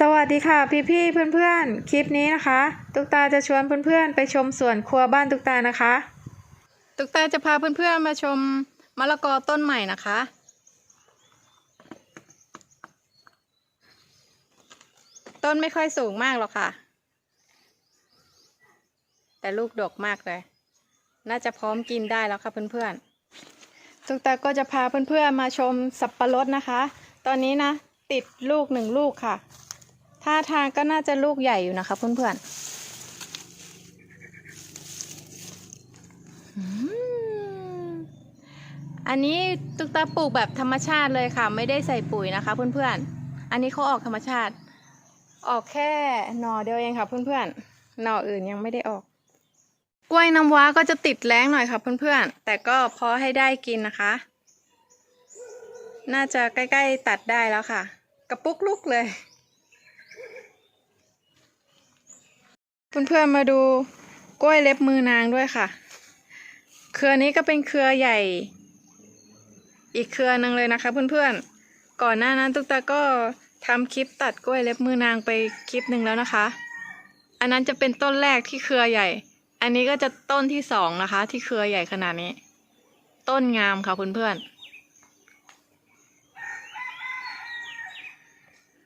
สวัสดีค่ะพี่พี่ๆเพื่อนคลิปนี้นะคะ ตุกตาจะชวนเพื่อนๆไปชมสวนครัวบ้านตุกตานะคะ ตุกตาจะพาเพื่อนๆมาชมมะละกอต้นใหม่นะคะ ต้นไม่ค่อยสูงมากหรอกค่ะ แต่ลูกดกมากเลย น่าจะพร้อมกินได้แล้วค่ะเพื่อนๆตุกตาก็จะพาเพื่อนๆมาชมสับปะรดนะคะ ตอนนี้นะ ติดลูกหนึ่งลูกค่ะ ท่าทางก็น่าจะลูกใหญ่อยู่นะคะเพื่อนๆ อันนี้ตุ๊กตาปลูกแบบธรรมชาติเลยค่ะ ไม่ได้ใส่ปุ๋ยนะคะเพื่อนๆ อันนี้เขาออกธรรมชาติ ออกแค่หน่อเดียวเองค่ะเพื่อนๆ หน่ออื่นยังไม่ได้ออก กล้วยน้ำว้าก็จะติดแรงหน่อยค่ะเพื่อนๆ แต่ก็พอให้ได้กินนะคะ น่าจะใกล้ๆตัดได้แล้วค่ะ กระปุกลุกเลย เพื่อนๆมาดูกล้วยเล็บมือนางด้วยค่ะ เครือนี้ก็เป็นเครือใหญ่ อีกเครือหนึ่งเลยนะคะ เพื่อนๆ ก่อนหน้านั้นตุ๊กตาก็ทำคลิปตัดกล้วยเล็บมือนางไปคลิปหนึ่งแล้วนะคะ อันนั้นจะเป็นต้นแรกที่เครือใหญ่ อันนี้ก็จะต้นที่สองนะคะ ที่เครือใหญ่ขนาดนี้ ต้นงามค่ะเพื่อนๆ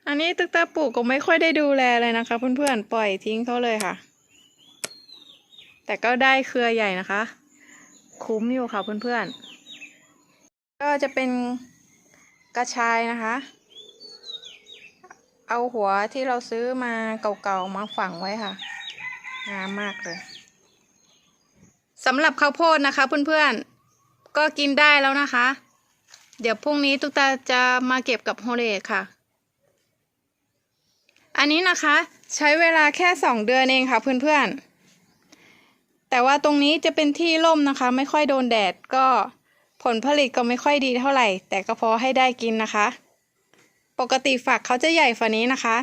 อันนี้ตุ๊กตาปลูกก็ไม่ค่อยได้ดูแลเลยนะคะ เพื่อนๆปล่อยทิ้งเขาเลยค่ะ แต่ก็ได้เครือใหญ่นะคะ คุ้มอยู่ค่ะเพื่อนๆ ก็จะเป็นกระชายนะคะ เอาหัวที่เราซื้อมาเก่าๆมาฝังไว้ค่ะงามมากเลยสำหรับข้าวโพดนะคะ เพื่อนๆ ก็กินได้แล้วนะคะ เดี๋ยวพรุ่งนี้ตุ๊กตาจะมาเก็บกับโฮเลกค่ะ อันนี้นะคะใช้เวลาแค่สองเดือนเองค่ะเพื่อนๆ แต่ว่าตรงนี้จะเป็นที่ร่มนะคะ ไม่ค่อยโดนแดดก็ผลผลิตก็ไม่ค่อยดีเท่าไหร่ แต่ก็พอให้ได้กินนะคะ ปกติฝักเขาจะใหญ่ฝ่านี้นะคะ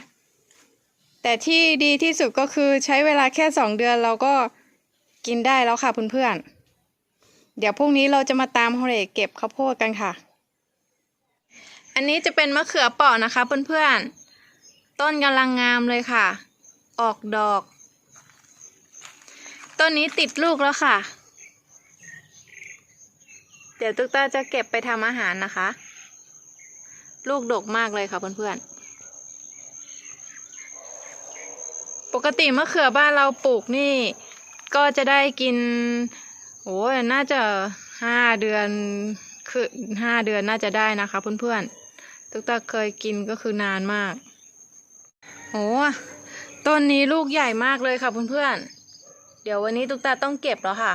แต่ที่ดีที่สุดก็คือใช้เวลาแค่สองเดือนเราก็กินได้แล้วค่ะเพื่อนๆ เดี๋ยวพรุ่งนี้เราจะมาตามโฮเลกเก็บข้าวโพดกันค่ะ อันนี้จะเป็นมะเขือเปาะนะคะเพื่อนๆ ต้นกำลังงามเลยค่ะ ออกดอก ต้นนี้ติดลูกแล้วค่ะ เดี๋ยวตุ๊กตาจะเก็บไปทำอาหารนะคะ ลูกดกมากเลยค่ะเพื่อนๆ ปกติมะเขือบ้านเราปลูกนี่ ก็จะได้กิน โอ้ยน่าจะห้าเดือนคือห้าเดือนน่าจะได้นะคะเพื่อนๆ ตุ๊กตาเคยกินก็คือนานมาก โอ้ต้นนี้ลูกใหญ่มากเลยค่ะเพื่อนๆ เดี๋ยววันนี้ตุ๊กตาต้องเก็บแล้วค่ะ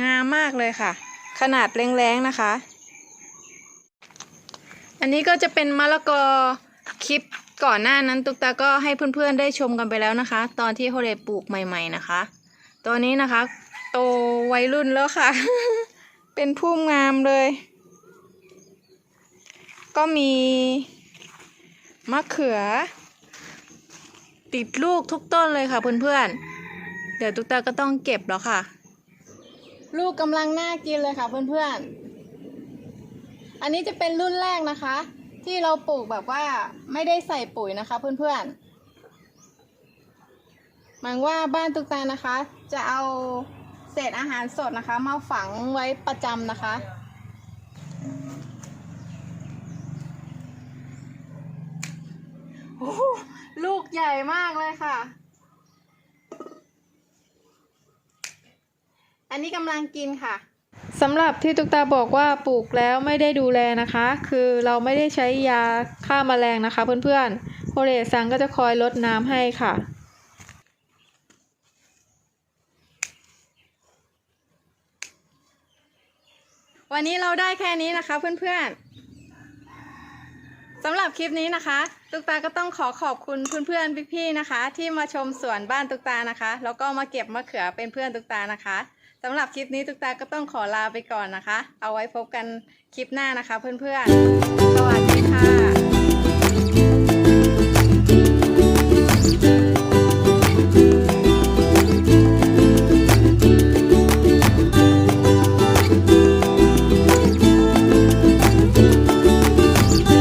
งามมากเลยค่ะ ขนาดแรงๆนะคะ อันนี้ก็จะเป็นมะละกอคลิปก่อนหน้านั้นตุ๊กตาก็ให้เพื่อนๆได้ชมกันไปแล้วนะคะ ตอนที่โฮเดปลูกใหม่ ๆนะคะ ตัวนี้นะคะ โตวัยรุ่นแล้วค่ะ เป็นพุ่มงามเลย ก็มีมะเขือ ติดลูกทุกต้นเลยค่ะเพื่อนๆ เดี๋ยวตุ๊กตาก็ต้องเก็บแล้วค่ะ ลูกกำลังน่ากินเลยค่ะเพื่อนๆ อันนี้จะเป็นรุ่นแรกนะคะ ที่เราปลูกแบบว่าไม่ได้ใส่ปุ๋ยนะคะเพื่อนๆหมายว่าบ้านตุ๊กตานะคะ จะเอาเศษอาหารสดนะคะ มาฝังไว้ประจำนะคะ โอ้โห ลูกใหญ่มากเลยค่ะ อันนี้กำลังกินค่ะสำหรับที่ตุ๊กตาบอกว่าปลูกแล้วไม่ได้ดูแลนะคะ คือเราไม่ได้ใช้ยาฆ่าแมลงนะคะ เพื่อนๆโฮเรซังก็จะคอยลดน้ำให้ค่ะ วันนี้เราได้แค่นี้นะคะเพื่อนๆ สำหรับคลิปนี้นะคะ ตุกตาก็ต้องขอขอบคุณเพื่อนๆพี่ๆนะคะ ที่มาชมสวนบ้านตุกตานะคะ แล้วก็มาเก็บมะเขือเป็นเพื่อนตุกตานะคะสำหรับคลิปนี้ตุกตาก็ต้องขอลาไปก่อนนะคะ เอาไว้พบกันคลิปหน้านะคะ เพื่อนๆ สวัสดีค่ะ